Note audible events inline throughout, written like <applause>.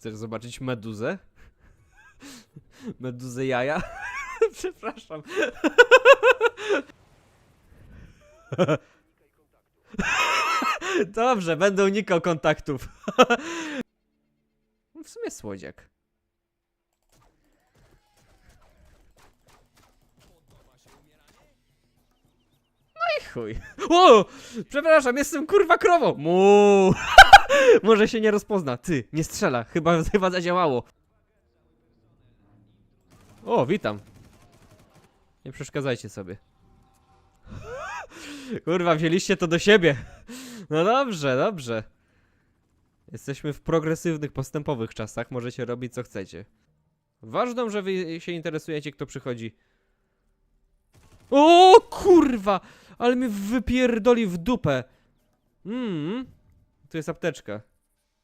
Chcesz zobaczyć meduzę? Meduzę jaja? <laughs> Przepraszam. <laughs> Dobrze, będę unikał kontaktów. <laughs> w sumie słodziak. No i chuj. O! Przepraszam, jestem kurwa krową. Mu. <laughs> Może się nie rozpozna. Ty, nie strzela. Chyba, <laughs> chyba zadziałało. O, witam. Nie przeszkadzajcie sobie. <laughs> Kurwa, wzięliście to do siebie. No dobrze, dobrze. Jesteśmy w progresywnych, postępowych czasach. Możecie robić co chcecie. Ważną, że wy się interesujecie, kto przychodzi. O kurwa! Ale mnie wypierdoli w dupę. Mmm. Tu jest apteczka.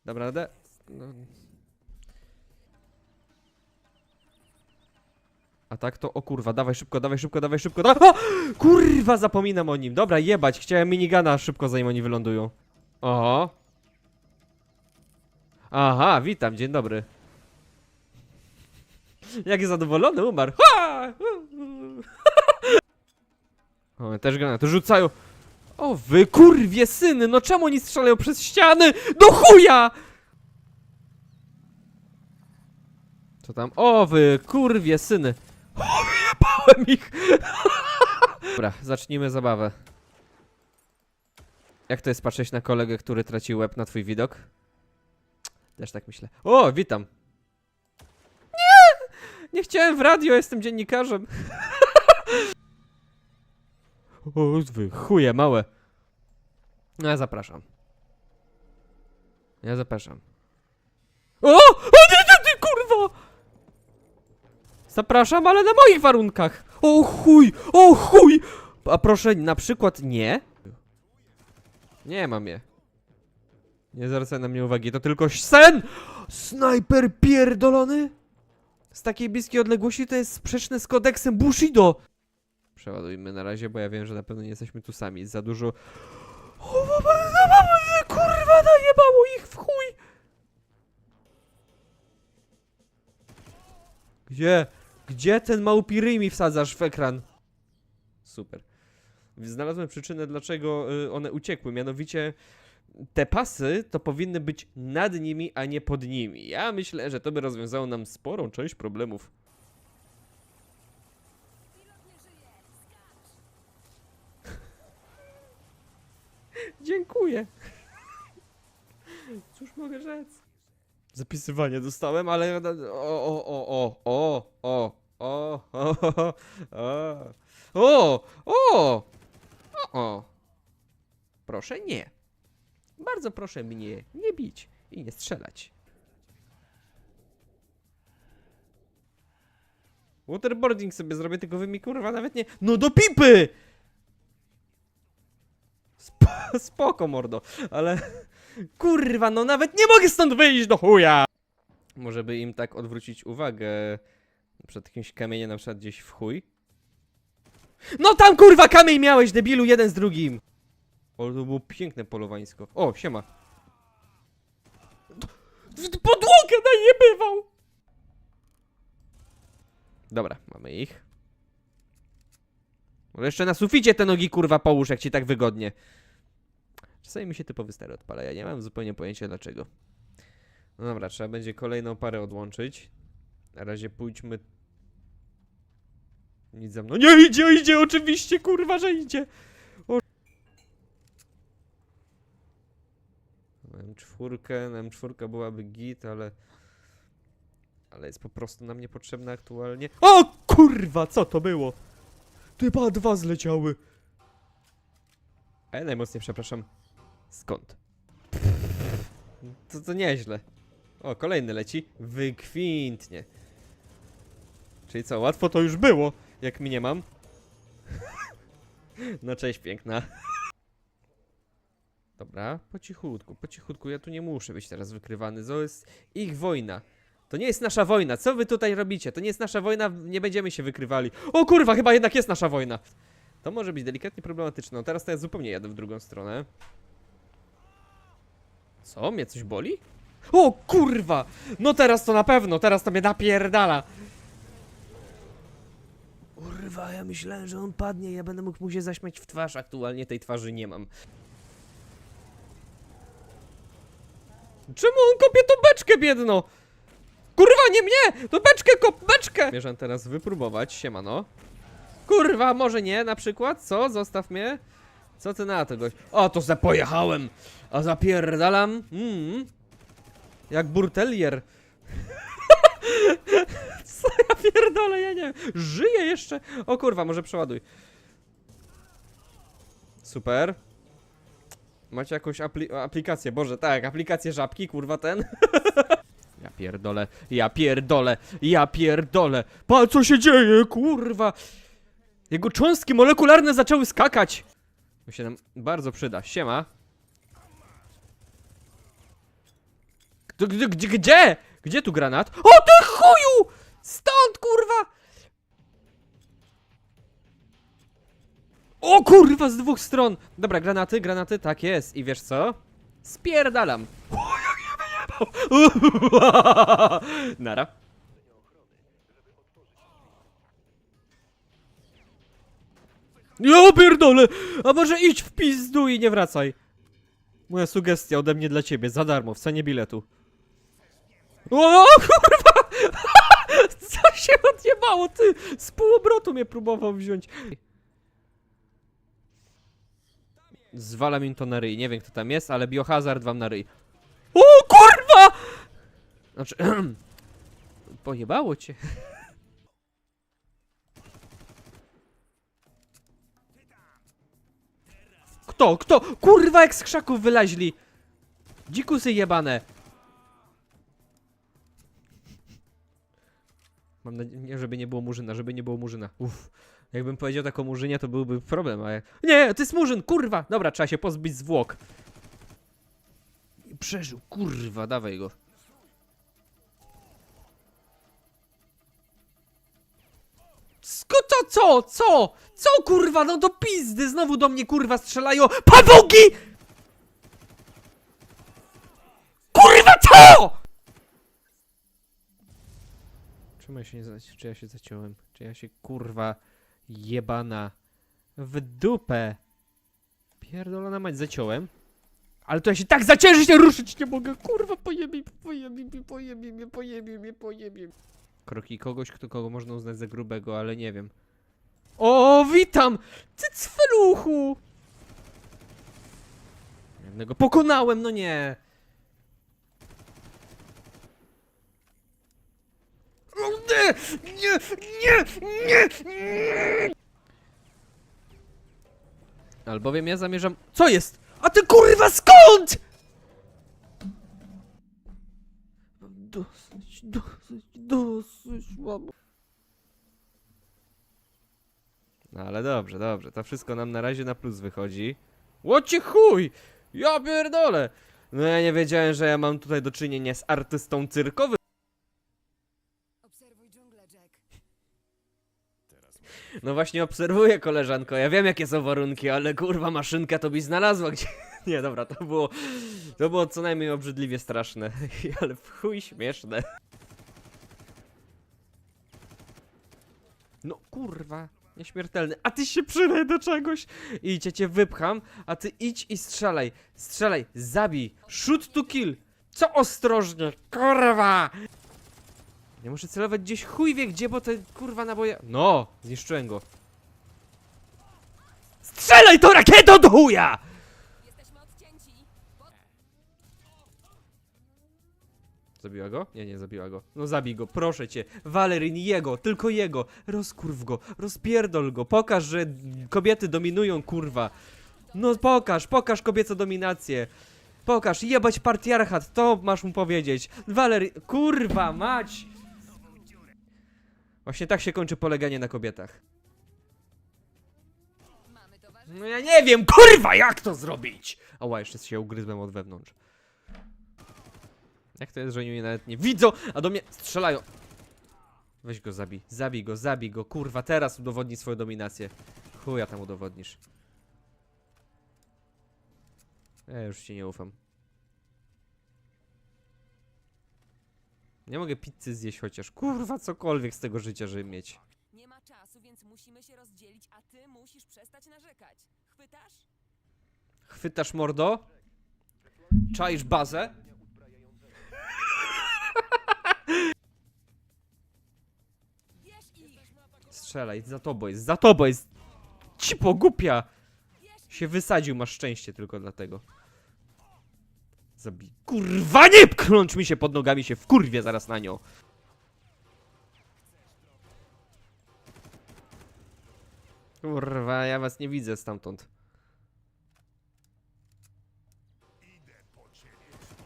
Dam radę? No. A tak to, o kurwa, dawaj szybko, dawaj szybko, dawaj szybko, dawaj. O! Kurwa, zapominam o nim. Dobra, jebać, chciałem minigana szybko zanim oni wylądują. Oho. Aha, witam, dzień dobry. Jak zadowolony umarł. Ha! <laughs> O, też granaty rzucają. O, wy kurwie syny, no czemu oni strzelają przez ściany? Do chuja! Co tam? O, wy kurwie syny. O, wyjebałem ich! <laughs> Dobra, zacznijmy zabawę. Jak to jest patrzeć na kolegę, który traci łeb na twój widok? Też tak myślę. O, witam. Nie! Nie chciałem w radio, jestem dziennikarzem. <laughs> O, chuje małe. No ja zapraszam. Ja zapraszam. O! O nie, nie, nie, kurwa! Zapraszam, ale na moich warunkach. O chuj, o chuj! A proszę, na przykład nie. Nie mam je. Nie zwracaj na mnie uwagi, to tylko sen! Snajper pierdolony! Z takiej bliskiej odległości to jest sprzeczne z kodeksem Bushido! Przeładujmy na razie, bo ja wiem, że na pewno nie jesteśmy tu sami. Za dużo... Kurwa, najebało ich w chuj! Gdzie? Gdzie ten małpi mi wsadzasz w ekran? Super. Znalazłem przyczynę, dlaczego y, one uciekły. Mianowicie te pasy to powinny być nad nimi, a nie pod nimi. Ja myślę, że to by rozwiązało nam sporą część problemów. Dziękuję. Cóż mogę rzec? Zapisywanie dostałem, ale o o o o o o o o o o o o Proszę nie. Bardzo proszę mnie nie bić i nie strzelać. Waterboarding sobie zrobię, tylko wy mi kurwa nawet nie... No do pipy! Sp <laughs> spoko mordo, ale... <laughs> Kurwa, no nawet nie mogę stąd wyjść do chuja! Może by im tak odwrócić uwagę przed jakimś kamieniem na przykład gdzieś w chuj? No tam kurwa kamień miałeś, debilu, jeden z drugim! O, to było piękne polowańsko. O, siema. Podłogę najebywał! Dobra, mamy ich. Może jeszcze na suficie te nogi kurwa połóż, jak ci tak wygodnie. Czasami mi się typowy stary odpala, ja nie mam zupełnie pojęcia dlaczego. No dobra, trzeba będzie kolejną parę odłączyć. Na razie pójdźmy... Nic za mną. Nie idzie, idzie, oczywiście, kurwa, że idzie! O... Na M4, na M4 byłaby git, ale... Ale jest po prostu nam niepotrzebna aktualnie. O kurwa, co to było? Chyba dwa zleciały. Ja najmocniej przepraszam. Skąd? To, to nieźle. O, kolejny leci. Wykwintnie. Czyli co, łatwo to już było, jak mnie mam. <laughs> No cześć, piękna. Dobra, po cichutku, po cichutku. Ja tu nie muszę być teraz wykrywany. To jest ich wojna. To nie jest nasza wojna. Co wy tutaj robicie? To nie jest nasza wojna, nie będziemy się wykrywali. O kurwa, chyba jednak jest nasza wojna. To może być delikatnie problematyczne. No teraz to ja zupełnie jadę w drugą stronę. Co? Mnie coś boli? O kurwa! No teraz to na pewno, teraz to mnie napierdala. Kurwa, ja myślałem, że on padnie, ja będę mógł mu się zaśmiać w twarz. Aktualnie tej twarzy nie mam. Czemu on kopie tą beczkę biedno? Kurwa, nie mnie! To beczkę kop, beczkę! Mierzę teraz wypróbować, siemano. Kurwa, może nie, na przykład? Co? Zostaw mnie. Co ty na to? O, to se pojechałem! A zapierdalam. Mm. Jak burtelier. <laughs> Co ja pierdolę, ja nie wiem. Żyję jeszcze. O kurwa, może przeładuj. Super. Macie jakąś apli aplikację, boże, tak, aplikację żabki, kurwa ten. <laughs> Ja pierdolę, ja pierdolę, ja pierdolę. Pa, co się dzieje, kurwa. Jego cząstki molekularne zaczęły skakać. To się nam bardzo przyda. Siema. Gdzie, gdzie, gdzie, gdzie? Tu granat? O ty chuju! Stąd, kurwa! O kurwa, z dwóch stron! Dobra, granaty, granaty, tak jest. I wiesz co? Spierdalam. O, jak mnie wyjebał! <laughs> Nara. Ja pierdolę! A może idź w pizdu i nie wracaj. Moja sugestia ode mnie dla ciebie, za darmo, w cenie biletu. O kurwa! <laughs> Co się odjebało, ty? Z półobrotu mnie próbował wziąć. Zwalam im to na ryj, nie wiem kto tam jest, ale biohazard wam na ryj. Znaczy, <clears throat> pojebało cię. Kto? Kto? Kurwa jak z krzaków wylaźli! Dzikusy jebane! Mam nadzieję, żeby nie było murzyna, żeby nie było murzyna. Uff. Jakbym powiedział tak o murzynie, to byłby problem, ale... Nie, to jest murzyn, kurwa! Dobra, trzeba się pozbyć zwłok. Przeżył, kurwa, dawaj go. Sko to co? Co? Co kurwa? No do pizdy! Znowu do mnie kurwa strzelają! PAWUGI! Kurwa co? Czemu ja się nie za- Czy ja się zaciąłem? Czy ja się kurwa jebana w dupę pierdolona mać zaciąłem? Ale to ja się tak się ruszyć nie mogę. Kurwa, pojebie, pojebie, pojebie, pojebie, mnie, pojebie. Kroki kogoś, kto kogo można uznać za grubego, ale nie wiem. O, witam! Ty cweluchu! Jednego pokonałem, no nie. O, Nie, nie, nie, nie, nie. Albowiem ja zamierzam... Co jest? A ty kurwa skąd? Dosyć, dosyć, dosyć, mamo. No ale dobrze, dobrze, to wszystko nam na razie na plus wychodzi. Łocie chuj! Ja pierdolę! No ja nie wiedziałem, że ja mam tutaj do czynienia z artystą cyrkowym. No właśnie obserwuję, koleżanko. Ja wiem, jakie są warunki, ale kurwa, maszynkę to byś znalazła gdzie. <laughs> Nie, dobra, to było. To było co najmniej obrzydliwie straszne. <laughs> Ale w chuj śmieszne. No kurwa, nieśmiertelny. A ty się przylej do czegoś. Idź, ja cię wypcham, a ty idź i strzelaj. Strzelaj, zabij. Shoot to kill. Co ostrożnie, kurwa! Ja muszę celować gdzieś chuj wie gdzie, bo te kurwa naboje... No, zniszczyłem go. Strzelaj to rakietą do chuja! Jesteśmy odcięci. Zabiła go? Nie, nie zabiła go. No zabij go, proszę cię. Valerin, jego, tylko jego. Rozkurw go, rozpierdol go. Pokaż, że kobiety dominują, kurwa. No pokaż, pokaż kobiecą dominację. Pokaż, jebać partiarchat, to masz mu powiedzieć. Valerin, kurwa, mać! Właśnie tak się kończy poleganie na kobietach. No ja nie wiem, kurwa, jak to zrobić! Ała, jeszcze się ugryzłem od wewnątrz. Jak to jest, że oni mnie nawet nie widzą, a do mnie strzelają? Weź go, zabij. Zabij go, zabij go, kurwa, teraz udowodnij swoją dominację. Chuja tam udowodnisz. Ja już ci nie ufam. Nie mogę pizzy zjeść chociaż. Kurwa, cokolwiek z tego życia, żeby mieć. Nie ma czasu, więc musimy się rozdzielić, a ty musisz przestać narzekać. Chwytasz? Chwytasz mordo? Czaisz bazę? Bierz ich! Strzelaj, za tobą jest, za tobą jest! Cipo, głupia! Się wysadził, masz szczęście tylko dlatego. Zabij. Kurwa, nie pchnąć mi się pod nogami, się wkurwię zaraz na nią. Kurwa, ja was nie widzę stamtąd.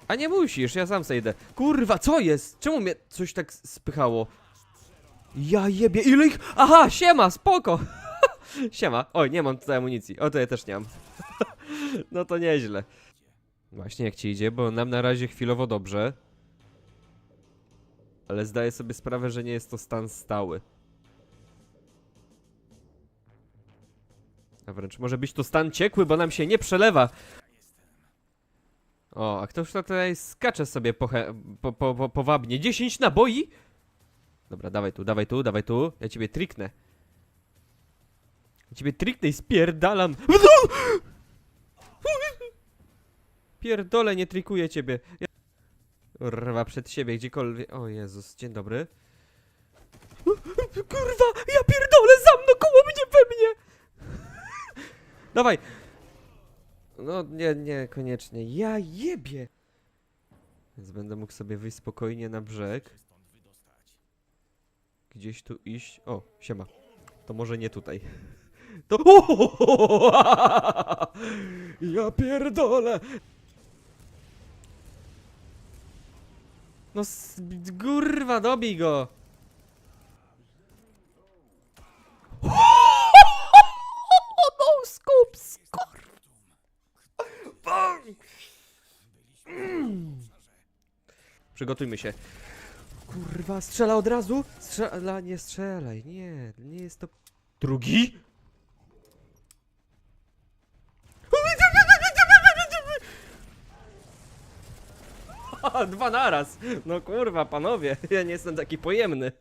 A nie musisz, ja sam sejdę. Kurwa, co jest? Czemu mnie coś tak spychało? Ja jebie, ile ich... Aha, siema, spoko! <laughs> siema. Oj, nie mam tutaj amunicji. O, to ja też nie mam. <laughs> no to nieźle. Właśnie jak ci idzie, bo nam na razie chwilowo dobrze. Ale zdaję sobie sprawę, że nie jest to stan stały. A wręcz może być to stan ciekły, bo nam się nie przelewa. O, a ktoś tutaj skacze sobie po, po, po, powabnie. 10 naboi? Dobra, dawaj tu, dawaj tu, dawaj tu. Ja ciebie triknę. Ja ciebie triknę i spierdalam. Pierdolę, nie trikuję ciebie. Ja... Rwa przed siebie, gdziekolwiek. O Jezus, dzień dobry. <gasps> Kurwa, ja pierdolę za mną, koło mnie, we mnie. <laughs> Dawaj. No, nie, nie, koniecznie. Ja jebie. Więc będę mógł sobie wyjść spokojnie na brzeg. Gdzieś tu iść. O, siema. To może nie tutaj. <laughs> To. <laughs> Ja pierdolę! No, kurwa, dobij go! No, skup, skor! Przygotujmy się. Kurwa, strzela od razu? Strzela, nie strzelaj, nie, nie jest to... Drugi? <laughs> Dwa naraz! No kurwa, panowie, <laughs> ja nie jestem taki pojemny.